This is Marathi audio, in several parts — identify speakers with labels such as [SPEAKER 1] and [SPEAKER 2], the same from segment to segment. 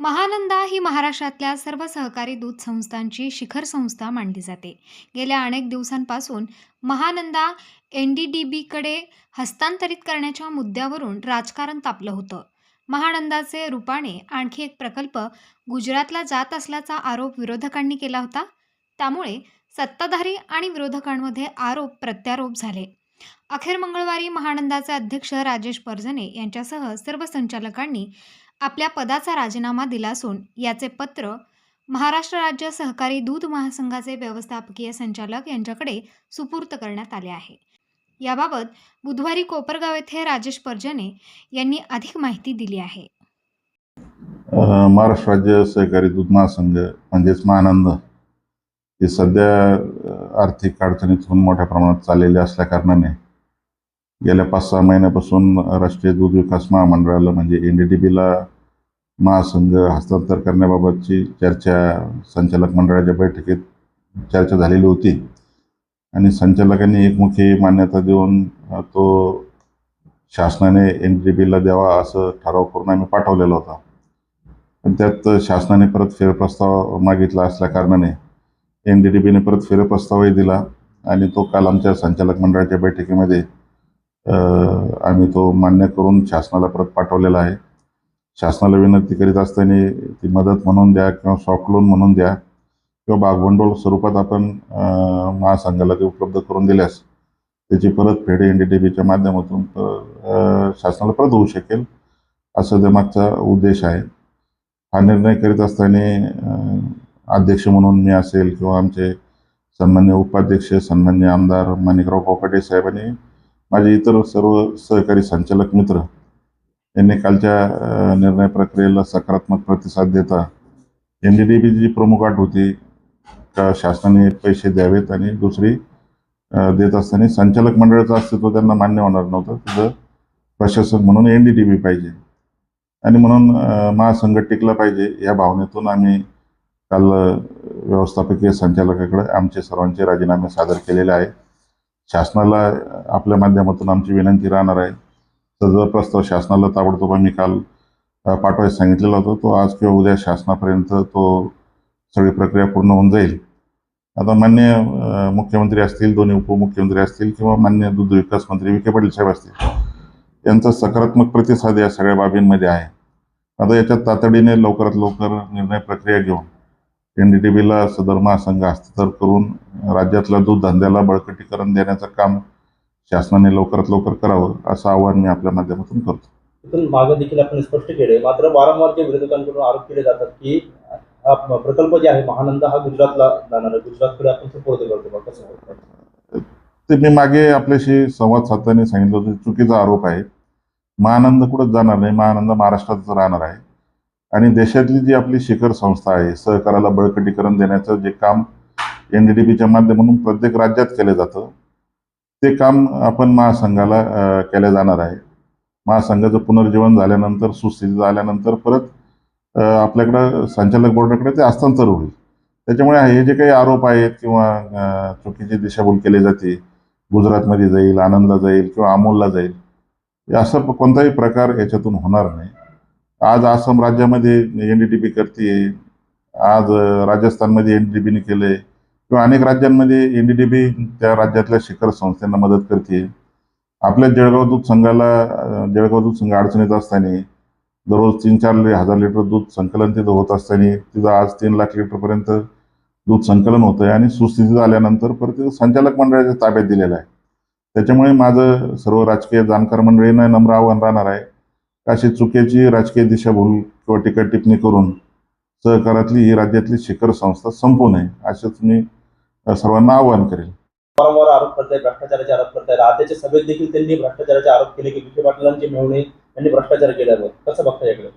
[SPEAKER 1] महानंदा ही महाराष्ट्रातल्या सर्व सहकारी दूध संस्थांची शिखर संस्था मानली जाते. गेल्या अनेक दिवसांपासून महानंदा एन डी डी बीकडे हस्तांतरित करण्याच्या मुद्द्यावरून राजकारण तापलं होतं. महानंदाचे रूपाने आणखी एक प्रकल्प गुजरातला जात असल्याचा आरोप विरोधकांनी केला होता. त्यामुळे सत्ताधारी आणि विरोधकांमध्ये आरोप प्रत्यारोप झाले. अखेर मंगळवारी महानंदाचे अध्यक्ष राजेश परजने यांच्यासह सर्व संचालकांनी आपल्या पदाचा राजीनामा दिला असून याचे पत्र महाराष्ट्र राज्य सहकारी दूध महासंघाचे व्यवस्थापकीय संचालक यांच्याकडे सुपूर्त करण्यात आले आहे. याबाबत बुधवारी कोपरगाव येथे राजेश पर्जने यांनी अधिक माहिती दिली आहे.
[SPEAKER 2] महाराष्ट्र राज्य सहकारी दूध महासंघ म्हणजेच महानंद हे सध्या आर्थिक अडचणीतून मोठ्या प्रमाणात चाललेले असल्या कारणाने गेल्या पाच सहा महिन्यापासून राष्ट्रीय दूध विकास महामंडळाला म्हणजे एन डी डी बीला महासंघ हस्तांतर करण्याबाबतची चर्चा संचालक मंडळाच्या बैठकीत चर्चा झालेली होती. आणि संचालकांनी एकमुखी मान्यता देऊन तो शासनाने एन डी बीला द्यावा असं ठराव करून आम्ही पाठवलेला होता. पण त्यात शासनाने परत फेरप्रस्ताव मागितला असल्या कारणाने एन डी डी बीने परत फेरप्रस्तावही दिला आणि तो काल आमच्या संचालक मंडळाच्या बैठकीमध्ये आम्ही तो मान्य करून शासनाला परत पाठवलेला आहे. शासनाला विनंती करीत असताना ती मदत म्हणून द्या किंवा सॉफ्ट लोन म्हणून द्या किंवा भागभांडवल स्वरूपात आपण महासंघाला ते उपलब्ध करून दिल्यास त्याची परतफेड एन डी डी बीच्या माध्यमातून शासनाला परत होऊ शकेल असं ते मागचा उद्देश आहे. हा निर्णय करीत असताना अध्यक्ष म्हणून मी असेल किंवा आमचे सन्मान्य उपाध्यक्ष सन्मान्य आमदार माणिकराव कोकाटे साहेबांनी माझे इतर सर्व सहकारी संचालक मित्र यांनी कालच्या निर्णय प्रक्रियेला सकारात्मक प्रतिसाद देता. एन डी डी बीची जी प्रमुख अट होती का शासनाने पैसे द्यावेत आणि दुसरी देत असताना संचालक मंडळाचं अस्तित्व त्यांना मान्य होणार नव्हतं. तिथं प्रशासक म्हणून एन डी डी बी पाहिजे आणि म्हणून महासंघ टिकला पाहिजे या भावनेतून आम्ही काल व्यवस्थापकीय संचालकाकडे आमचे सर्वांचे राजीनामे सादर केलेले आहे शासनाला आपल्या माध्यमातून आमची विनंती राहणार आहे. सदर प्रस्ताव शासनाला ताबडतोब आम्ही काल पाठवायला सांगितलेला होता. तो आज किंवा उद्या शासनापर्यंत तो सगळी प्रक्रिया पूर्ण होऊन जाईल. आता मान्य मुख्यमंत्री असतील दोन्ही उपमुख्यमंत्री असतील किंवा मान्य दूध विकास मंत्री विखे पाटील साहेब असतील यांचा सकारात्मक प्रतिसाद या सगळ्या बाबींमध्ये आहे. आता याच्यात तातडीने लवकरात लवकर निर्णय प्रक्रिया घेऊन एन डी टी बीला सदर महासंघ हस्तांतर करून राज्यातल्या दूध धंद्याला बळकटीकरण देण्याचं काम शासनाने लवकरात लवकर करावं असं आवाहन मी आपल्या माध्यमातून करतो.
[SPEAKER 3] मागं देखील आपण स्पष्ट केले मात्र वारंवार जे विरोधकांकडून आरोप केले जातात की हा प्रकल्प जे आहे महानंदा हा गुजरातला जाणार आहे. गुजरातकडे आपण सुपूर्द करतो कसं?
[SPEAKER 2] ते मी मागे आपल्याशी संवाद साधताना सांगितलं होतं चुकीचा आरोप आहे. महानंद कुठंच जाणार नाही. महानंद महाराष्ट्रातच राहणार आहे. आणि देशातली जी आपली शिखर संस्था आहे सहकाराला बळकटीकरण देण्याचं जे काम एन डी डी बीच्या माध्यमातून प्रत्येक राज्यात केलं जातं ते काम आपण महासंघाला केलं जाणार आहे. महासंघाचं पुनर्जीवन झाल्यानंतर सुस्थिती झाल्यानंतर परत आपल्याकडं संचालक बोर्डाकडे ते हस्तांतर होईल. त्याच्यामुळे हे जे काही आरोप आहेत किंवा चुकीची दिशाभूल केली जाते गुजरातमध्ये जाईल आनंदला जाईल किंवा अमोलला जाईल हे असं प- कोणताही प्रकार याच्यातून होणार नाही. आज आसाम राज्यामध्ये एन डी टी पी करते आज राजस्थानमध्ये एन डी टी केलं आहे किंवा अनेक राज्यांमध्ये एन डी टी बी त्या राज्यातल्या शिखर संस्थांना मदत करते आपल्या जळगाव दूध संघाला जळगाव दूध संघ अडचणीत असताना दररोज तीन चार हजार लिटर दूध संकलन तिथं होत असताना तिथं आज तीन लाख लिटरपर्यंत दूध संकलन होतं आहे आणि सुस्थितीत आल्यानंतर परत तिथं संचालक मंडळाच्या ताब्यात दिलेलं आहे. त्याच्यामुळे माझं सर्व राजकीय जाणकार मंडळींना नम्र आव्हान राहणार आहे. अशी चुकीची राजकीय दिशाभूल किंवा टीका टिप्पणी करून सहकारातली ही राज्यातली शिखर संस्था संपू नये असंच मी सर्वांना आवाहन करेल
[SPEAKER 3] वारंवार आरोप करताय भ्रष्टाचाराचे आरोप करताय. आताच्या सभेत देखील त्यांनी भ्रष्टाचाराचे आरोप केले की विखे पाटलांचे मेहुणे यांनी भ्रष्टाचार केल्यावर कसं बघता याकडे?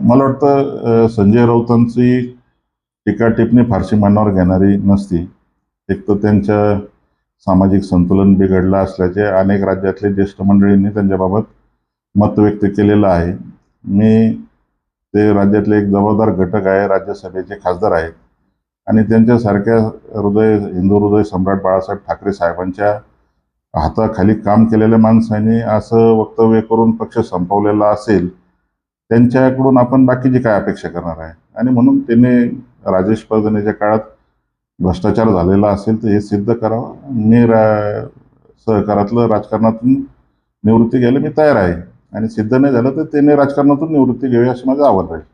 [SPEAKER 2] मला वाटतं संजय राऊतांची टीका टिप्पणी फारशी मनावर घेणारी नसती. एक तर त्यांच्या सामाजिक संतुलन बिघडलं असल्याचे अनेक राज्यातले ज्येष्ठ मंडळींनी त्यांच्याबाबत मत व्यक्त केलेलं आहे. मी ते राज्यातले एक जबाबदार घटक आहे राज्यसभेचे खासदार आहेत. आणि त्यांच्यासारख्या हृदय हिंदू हृदय सम्राट बाळासाहेब ठाकरे साहेबांच्या हाताखाली काम केलेल्या माणसाने असं वक्तव्य करून पक्ष संपवलेला असेल त्यांच्याकडून आपण बाकीची काय अपेक्षा करणार आहे? आणि म्हणून त्यांनी राजेश परजनेच्या काळात भ्रष्टाचार झालेला असेल तर हे सिद्ध करावं मी रा सहकारातलं राजकारणातून निवृत्ती घ्यायला मी तयार आहे. आणि सिद्ध नाही झालं तर त्याने राजकारणातून निवृत्ती घ्यावी असं माझं आवड राहील.